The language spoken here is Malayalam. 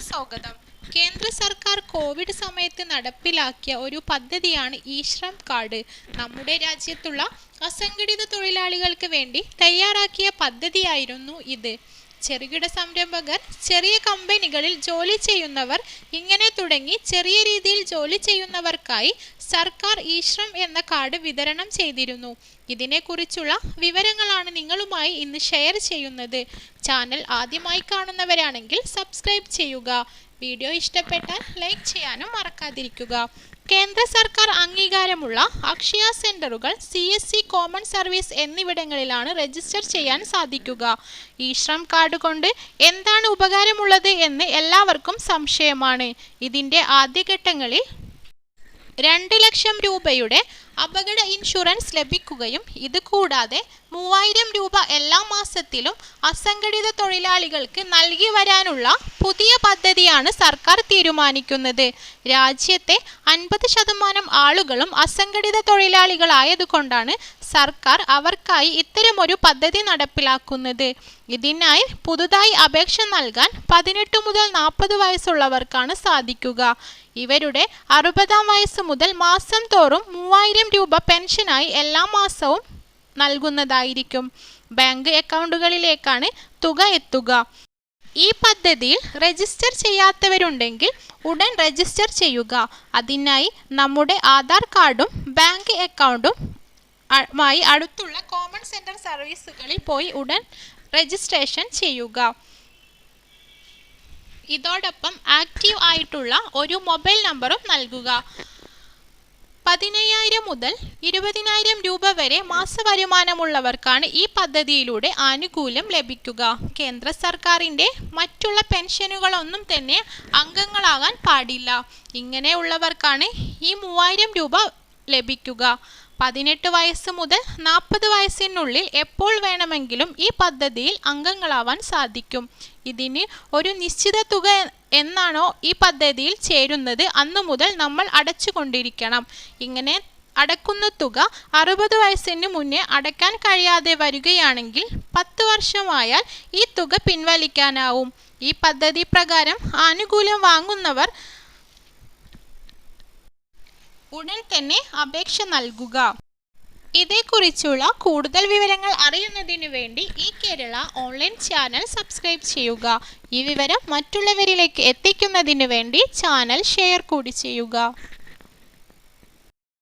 സ്വാഗതം. കേന്ദ്ര സർക്കാർ കോവിഡ് സമയത്ത് നടപ്പിലാക്കിയ ഒരു പദ്ധതിയാണ് ഈശ്രം ശ്രം കാർഡ്. നമ്മുടെ രാജ്യത്തുള്ള അസംഘടിത തൊഴിലാളികൾക്ക് വേണ്ടി തയ്യാറാക്കിയ പദ്ധതിയായിരുന്നു ഇത്. ചെറുകിട സംരംഭകർ ചെറിയ കമ്പനികളിൽ ജോലി ചെയ്യുന്നവർ ഇങ്ങനെ തുടങ്ങി ചെറിയ രീതിയിൽ ജോലി ചെയ്യുന്നവർക്കായി സർക്കാർ ഈശ്രം എന്ന കാർഡ് വിതരണം ചെയ്തിരുന്നു. ഇതിനെക്കുറിച്ചുള്ള വിവരങ്ങളാണ് നിങ്ങളുമായി ഇന്ന് ഷെയർ ചെയ്യുന്നത്. ചാനൽ ആദ്യമായി കാണുന്നവരാണെങ്കിൽ സബ്സ്ക്രൈബ് ചെയ്യുക. വീഡിയോ ഇഷ്ടപ്പെട്ടാൽ ലൈക്ക് ചെയ്യാനും മറക്കാതിരിക്കുക. കേന്ദ്ര സർക്കാർ അംഗീകാരമുള്ള അക്ഷയ സെന്ററുകൾ C S C common service എന്നിവിടങ്ങളിലാണ് രജിസ്റ്റർ ചെയ്യാൻ സാധിക്കുക. ഈ ശ്രം കാർഡ് കൊണ്ട് എന്താണ് ഉപകാരമുള്ളത് എന്ന് എല്ലാവർക്കും സംശയമാണ്. ഇതിന്റെ ആദ്യഘട്ടങ്ങളിൽ രണ്ട് ലക്ഷം രൂപയുടെ അപകട ഇൻഷുറൻസ് ലഭിക്കുകയും ഇത് കൂടാതെ മൂവായിരം രൂപ എല്ലാ മാസത്തിലും അസംഘടിത തൊഴിലാളികൾക്ക് നൽകി വരാനുള്ള പുതിയ പദ്ധതിയാണ് സർക്കാർ തീരുമാനിക്കുന്നത്. രാജ്യത്തെ അൻപത് ശതമാനം ആളുകളും അസംഘടിത തൊഴിലാളികളായതുകൊണ്ടാണ് സർക്കാർ അവർക്കായി ഇത്തരമൊരു പദ്ധതി നടപ്പിലാക്കുന്നത്. ഇതിനായി പുതുതായി അപേക്ഷ നൽകാൻ പതിനെട്ട് മുതൽ നാൽപ്പത് വയസ്സുള്ളവർക്കാണ് സാധിക്കുക. ഇവരുടെ അറുപതാം വയസ്സ് മുതൽ മാസം തോറും മൂവായിരം രൂപ പെൻഷനായി എല്ലാ മാസവും നൽകുന്നതായിരിക്കും. ബാങ്ക് അക്കൗണ്ടുകളിലേക്കാണ് തുക എത്തുക. ഈ പദ്ധതിയിൽ രജിസ്റ്റർ ചെയ്യാത്തവരുണ്ടെങ്കിൽ ഉടൻ രജിസ്റ്റർ ചെയ്യുക. അതിനായി നമ്മുടെ ആധാർ കാർഡും ബാങ്ക് അക്കൗണ്ടും മായി അടുത്തുള്ള കോമൺ സെന്റർ സർവീസുകളിൽ പോയി ഉടൻ രജിസ്ട്രേഷൻ ചെയ്യുക. ഇതോടൊപ്പം ആക്റ്റീവ് ആയിട്ടുള്ള ഒരു മൊബൈൽ നമ്പറും നൽകുക. പതിനയ്യായിരം മുതൽ ഇരുപതിനായിരം രൂപ വരെ മാസവരുമാനമുള്ളവർക്കാണ് ഈ പദ്ധതിയിലൂടെ ആനുകൂല്യം ലഭിക്കുക. കേന്ദ്ര സർക്കാരിന്റെ മറ്റുള്ള പെൻഷനുകളൊന്നും തന്നെ അംഗങ്ങളാകാൻ പാടില്ല. ഇങ്ങനെയുള്ളവർക്കാണ് ഈ മൂവായിരം രൂപ ലഭിക്കുക. പതിനെട്ട് വയസ്സ് മുതൽ നാൽപ്പത് വയസ്സിനുള്ളിൽ എപ്പോൾ വേണമെങ്കിലും ഈ പദ്ധതിയിൽ അംഗങ്ങളാവാൻ സാധിക്കും. ഇതിന് ഒരു നിശ്ചിത തുക എന്നാണോ ഈ പദ്ധതിയിൽ ചേരുന്നത്. അന്നു മുതൽ നമ്മൾ അടച്ചുകൊണ്ടിരിക്കണം. ഇങ്ങനെ അടക്കുന്ന തുക അറുപത് വയസ്സിന് മുന്നേ അടയ്ക്കാൻ കഴിയാതെ വരികയാണെങ്കിൽ പത്ത് വർഷമായാൽ ഈ തുക പിൻവലിക്കാനാവും. ഈ പദ്ധതി പ്രകാരം ആനുകൂല്യം വാങ്ങുന്നവർ ഉടൻ തന്നെ അപേക്ഷ നൽകുക. ഇതേക്കുറിച്ചുള്ള കൂടുതൽ വിവരങ്ങൾ അറിയുന്നതിനു വേണ്ടി ഈ കേരള ഓൺലൈൻ ചാനൽ സബ്സ്ക്രൈബ് ചെയ്യുക. ഈ വിവരം മറ്റുള്ളവരിലേക്ക് എത്തിക്കുന്നതിന് വേണ്ടി ചാനൽ ഷെയർ കൂടി ചെയ്യുക.